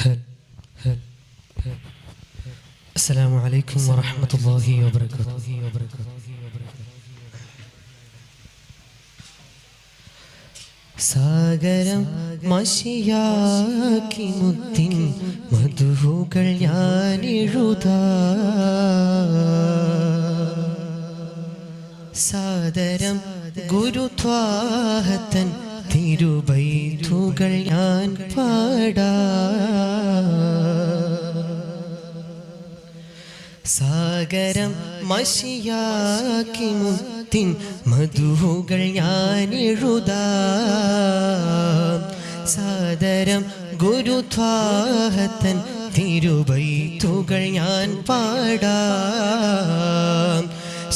هل هل السلام عليكم ورحمة الله وبركاته സാഗരം മഷിയാക്കി മുത്തിൻ മധുഹുകൾ ഞാൻ എഴുതാ സാദരം ഗുരുത്വാഹത്തൻ തിരുബൈത്തുകൾ ഞാൻ പാടാ സാഗരം മഷിയാക്കി മുത്തിൻ മധുഹുകൾ ഞാൻ എഴുതാം സാദരം ഗുരുത്വാഹത്തൻ തിരുവൈത്തുകൾ ഞാൻ പാടാം.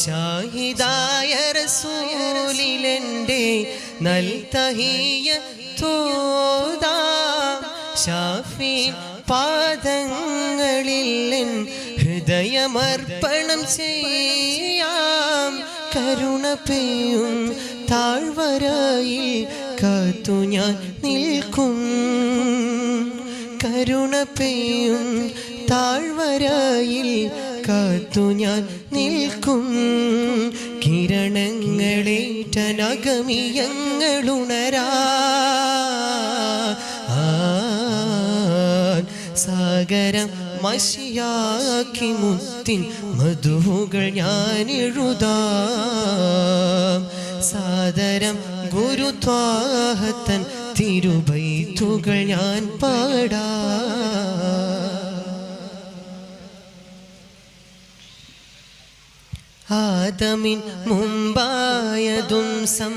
ഷാഹിദായ റസൂലിലെന്റെ നൽതഹിയ തോദാ ഷാഫി പാദങ്ങൾ ഹൃദയമർപ്പണം ചെയ്യാം. കരുണ പെയ്യും താഴ്വരയിൽ കാത്തു ഞാൻ നിൽക്കും. കരുണ പെയ്യും താഴ്വരയിൽ കാത്തു ഞാൻ നിൽക്കും. കിരണങ്ങളേറ്റനഗമിയങ്ങളുണരാ. സാഗരം മഷിയാക്കി മുത്തിൻ മധുവുകൾ ഞാൻ എഴുതാം സാദരം ഗുരുത്വാഹത്തൻ തിരുബൈത്തുകൾ ഞാൻ പാടാ. ആദമിൻ മുമ്പായതും സം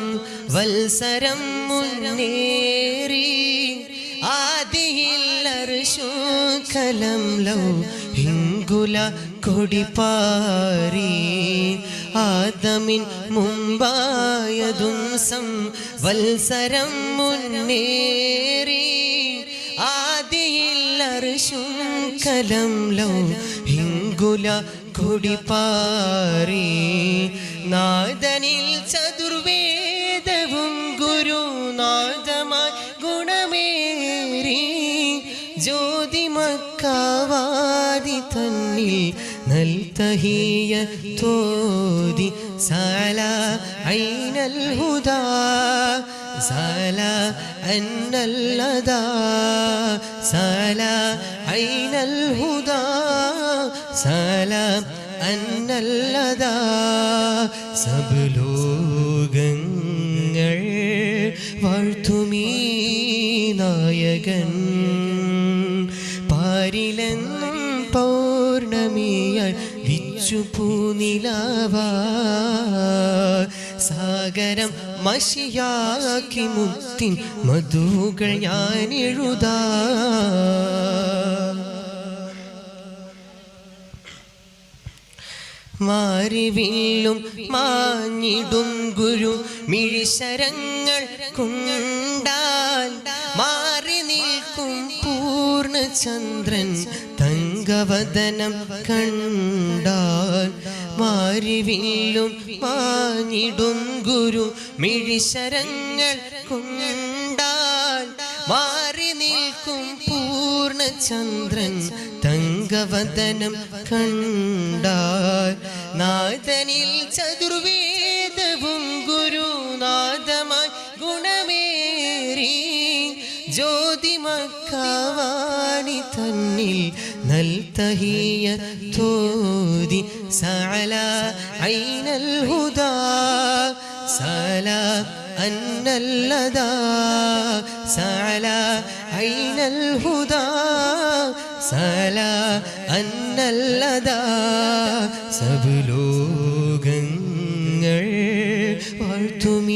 വത്സരം മുന്നേറി ആദിയില്ലർശുഖലം ലൗ ഹിങ്കുല കൊടിപ്പാറി ആദമിൻ മുമ്പായതും സം വത്സരം മുന്നേറി. ആദിയില്ലർശും കലം ലൗ ഹിങ്കുല കൊടിപ്പാറി നാദനിൽ ചതുർവേദവും തന്നിൽ നൽതഹിയ തോതി. സാല ഐനൽ ഹുദാ. സാല അന്നല്ലതാ സാല ഐനൽ ഹുദാ. സാല അന്നൽ സബ് ലോകങ്ങൾ വാഴ്ത്തുമീ നായകൻ. പാരിലെന്നും പൗർണമിയാൽ വിച്ചു പൂനിലാവാ. സാഗരം മഷിയാക്കി മുത്തിൻ മധുകൾ ഞാൻ എഴുതാ. മാറിവില്ലും മാഞ്ഞിടും ഗുരു മിഴിശരങ്ങൾ കൊണ്ടാൽ മാറി നിൽക്കും പൂർണചന്ദ്രൻ തങ്കവദനം കണ്ടാൽ മാരിവില്ലും മാഞ്ഞിടും ഗുരു മിഴിശരങ്ങൾ കൊണ്ടാൽ മാറി നിൽക്കും പൂർണചന്ദ്രൻ തങ്കവദനം കണ്ടാൽ നാഥനിൽ ചതുർവേദവും ഗുരുനാഥമായി ജ്യോതിമക്കാവാണി തന്നിൽ നൽതഹിയ തോതി സാല ഐനൽ ഹുദാ സഅല അന്നല്ലതാ സഅല ഐനൽ ഹുദാ സഅല അന്നല്ലതാ സബ് ലോകങ്ങൾ വാഴ്ത്തുമീ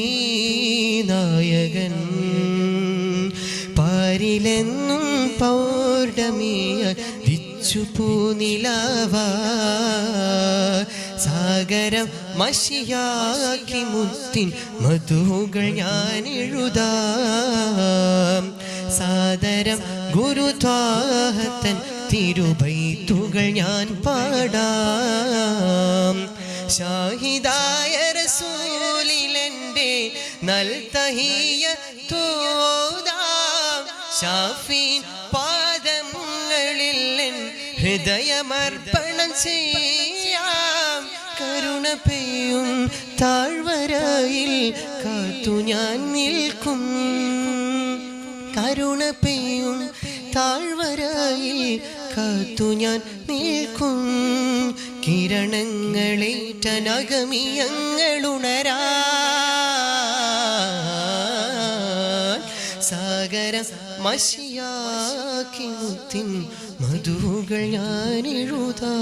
വിച്ചു പൂനിലാവാ സാഗരം മഷിയാക്കി മുത്തിൻ മധുകൾ ഞാൻ എഴുതാം സാദരം ഗുരുത്വാഹത്തൻ തിരുബൈത്തുകൾ ഞാൻ പാടാം. ഷാഹിദായ റസൂലിലെന്റെ നൽതഹിയ തോതാം. ഷാഫീൻ ഹൃദയമർപ്പണം ചെയ്യാം. കരുണ പെയ്യും. താഴ്വരയിൽ കാത്തു ഞാൻ നിൽക്കും. കരുണ പെയ്യും. താഴ്വരയിൽ കാത്തു ഞാൻ നിൽക്കും. കിരണങ്ങളേറ്റനഗമിയങ്ങളുണരാ സാഗര മഷിയാക്കി മുത്തിൻ മധുകൾ ഞാൻ എഴുതാ